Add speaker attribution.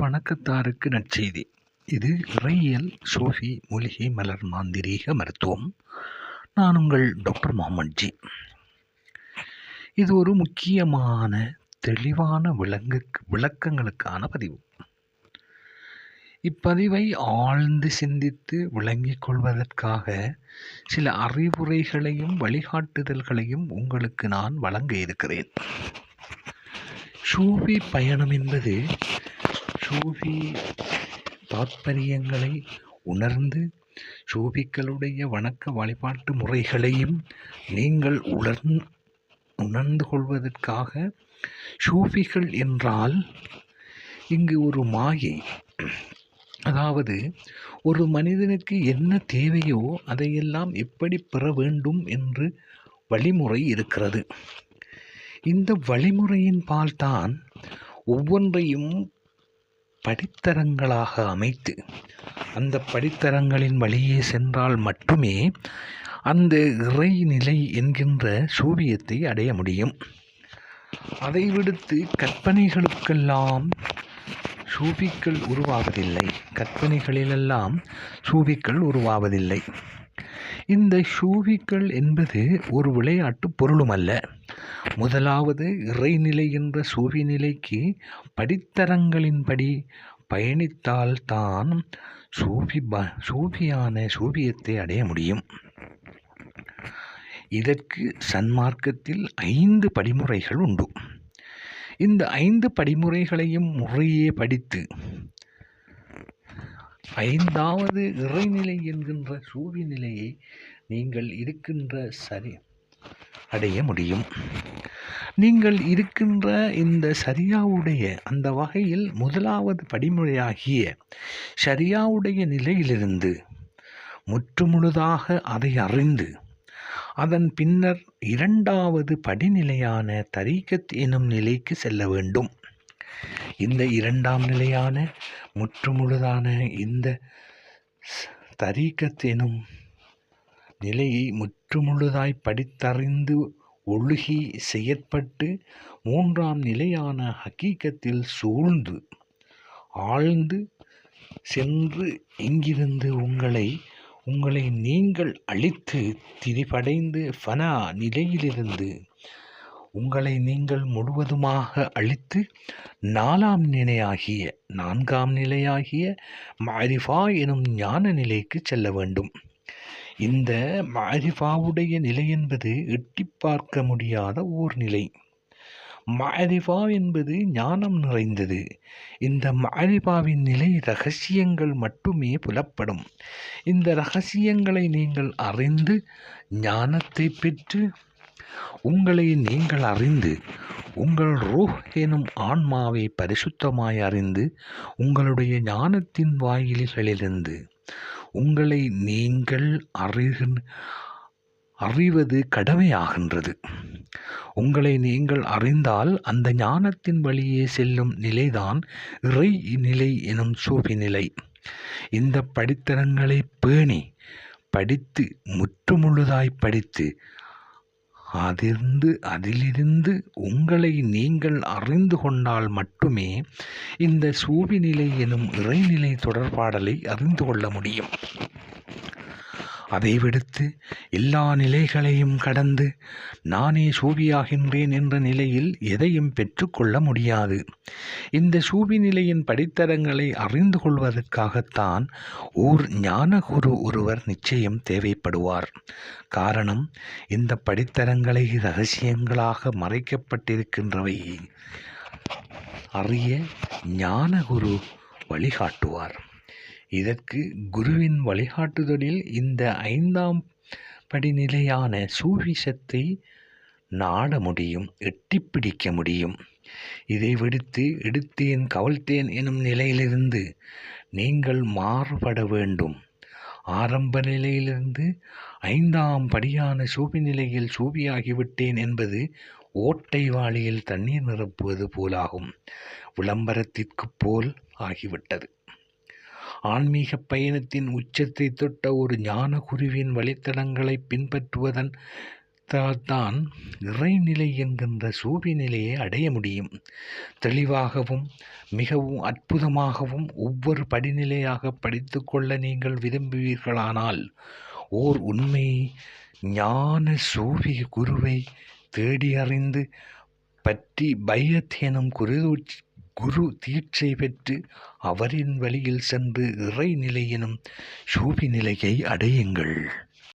Speaker 1: வணக்கத்தாருக்கு நற்செய்தி. இது இறையியல் சோஃபி மூலிகை மலர் மாந்திரீக மருத்துவம். நான் உங்கள் டாக்டர் மாமன்ஜி இது ஒரு முக்கியமான தெளிவான விளங்கு விளக்கங்களுக்கான பதிவு. இப்பதிவை ஆழ்ந்து சிந்தித்து விளங்கிக் கொள்வதற்காக சில அறிவுரைகளையும் வழிகாட்டுதல்களையும் உங்களுக்கு நான் வழங்க இருக்கிறேன். சூஃபி பயணம் என்பது சூஃபி தாத்பரியங்களை உணர்ந்து சூஃபிக்களுடைய வணக்க வழிபாட்டு முறைகளையும் நீங்கள் உணர் உணர்ந்து கொள்வதற்காக சூஃபிகள் என்றால் இங்கு ஒரு மாயை. அதாவது ஒரு மனிதனுக்கு என்ன தேவையோ அதையெல்லாம் எப்படி பெற வேண்டும் என்று வழிமுறை இருக்கிறது. இந்த வழிமுறையின் பால்தான் ஒவ்வொன்றையும் படித்தரங்களாக அமைத்து அந்த படித்தரங்களின் வழியே சென்றால் மட்டுமே அந்த இறைநிலை என்கின்ற சூவியத்தை அடைய முடியும். அதை விடுத்து கற்பனைகளுக்கெல்லாம் சூபிக்கள் உருவாவதில்லை. கற்பனைகளிலெல்லாம் சூபிக்கள் உருவாவதில்லை. இந்த ஷூவிக்கள் என்பது ஒரு விளையாட்டு பொருளும் அல்ல முதலாவது இறைநிலை என்ற சூவி நிலைக்கு படித்தரங்களின்படி பயணித்தால்தான் சூஃபி ப சூஃபியான சூபியத்தை அடைய முடியும். இதற்கு சன்மார்க்கத்தில் ஐந்து படிமுறைகள் உண்டு. இந்த ஐந்து படிமுறைகளையும் முறையே படித்து ஐந்தாவது இறைநிலை என்கின்ற சூவி நிலையை நீங்கள் இருக்கின்ற சரி அடைய முடியும். நீங்கள் இருக்கின்ற இந்த சரியாவுடைய அந்த வகையில் முதலாவது படிமுறையாகிய சரியாவுடைய நிலையிலிருந்து முற்றுமுழுதாக அதை அறிந்து அதன் பின்னர் இரண்டாவது படிநிலையான தரீக்கத் எனும் நிலைக்கு செல்ல வேண்டும். இந்த இரண்டாம் நிலையான முற்றுமுழுதான இந்த தரீக்கத் எனும் நிலையை முற்றுமுழுதாய் படித்தறிந்து ஒழுகி செயற்பட்டு மூன்றாம் நிலையான ஹக்கீக்கத்தில் சூழ்ந்து ஆழ்ந்து சென்று இங்கிருந்து உங்களை உங்களை நீங்கள் அழித்து திரிபடைந்து ஃபனா நிலையிலிருந்து உங்களை நீங்கள் முழுவதுமாக அழித்து நாலாம் நிலையாகிய நான்காம் நிலையாகிய மாரிஃபா எனும் ஞான நிலைக்கு செல்ல வேண்டும். இந்த மாரிஃபாவுடைய நிலை என்பது எட்டி பார்க்க முடியாத ஓர் நிலை. மாரிஃபா என்பது ஞானம் நிறைந்தது. இந்த மாரிஃபாவின் நிலை ரகசியங்கள் மட்டுமே புலப்படும். இந்த ரகசியங்களை நீங்கள் அறிந்து ஞானத்தை பெற்று உங்களை நீங்கள் அறிந்து உங்கள் ரூஹ் எனும் ஆன்மாவை பரிசுத்தமாய் அறிந்து உங்களுடைய ஞானத்தின் வாயில்களிலிருந்து உங்களை நீங்கள் அறி அறிவது கடமையாகின்றது. உங்களை நீங்கள் அறிந்தால் அந்த ஞானத்தின் வழியே செல்லும் நிலைதான் இறை நிலை எனும் சூஃபி நிலை. இந்த படித்தரங்களை பேணி படித்து முற்றுமுழுதாய் படித்து அதிர்ந்து அதிலிருந்து உங்களை நீங்கள் அறிந்து கொண்டால் மட்டுமே இந்த சூவிநிலை எனும் இறைநிலை தொடர்பாடலை அறிந்து கொள்ள முடியும். அதை விடுத்து எல்லா நிலைகளையும் கடந்து நானே சூபியாகின்றேன் என்ற நிலையில் எதையும் பெற்றுக்கொள்ள முடியாது. இந்த சூபி நிலையின் படித்தரங்களை அறிந்து கொள்வதற்காகத்தான் ஓர் ஞானகுரு ஒருவர் நிச்சயம் தேவைப்படுவார். காரணம் இந்த படித்தரங்களை ரகசியங்களாக மறைக்கப்பட்டிருக்கின்றவை. அறிய ஞானகுரு வழிகாட்டுவார். இதற்கு குருவின் வழிகாட்டுதலில் இந்த ஐந்தாம் படிநிலையான சூவிசத்தை நாட முடியும் எட்டிப்பிடிக்க முடியும். இதை விடுத்து எடுத்தேன் கவழ்த்தேன் எனும் நிலையிலிருந்து நீங்கள் மாறுபட வேண்டும். ஆரம்ப நிலையிலிருந்து ஐந்தாம் படியான சூபி நிலையில் சூபியாகிவிட்டேன் என்பது ஓட்டை வாளியில் தண்ணீர் நிரப்புவது போலாகும். விளம்பரத்திற்கு போல் ஆகிவிட்டது. ஆன்மீக பயணத்தின் உச்சத்தை தொட்ட ஒரு ஞான குருவின் வழித்தடங்களை பின்பற்றுவதன் தான் இறைநிலை என்கின்ற சூபி நிலையை அடைய முடியும். தெளிவாகவும் மிகவும் அற்புதமாகவும் ஒவ்வொரு படிநிலையாக படித்துக்கொள்ள நீங்கள் விரும்புவீர்களானால் ஓர் உண்மை ஞான சூபி குருவை தேடி அறிந்து பற்றி பையத் எனும் குருதூச்சி குரு தீட்சை பெற்று அவரின் வழியில் சென்று இறைநிலை எனும் சூபி நிலையை அடையுங்கள்.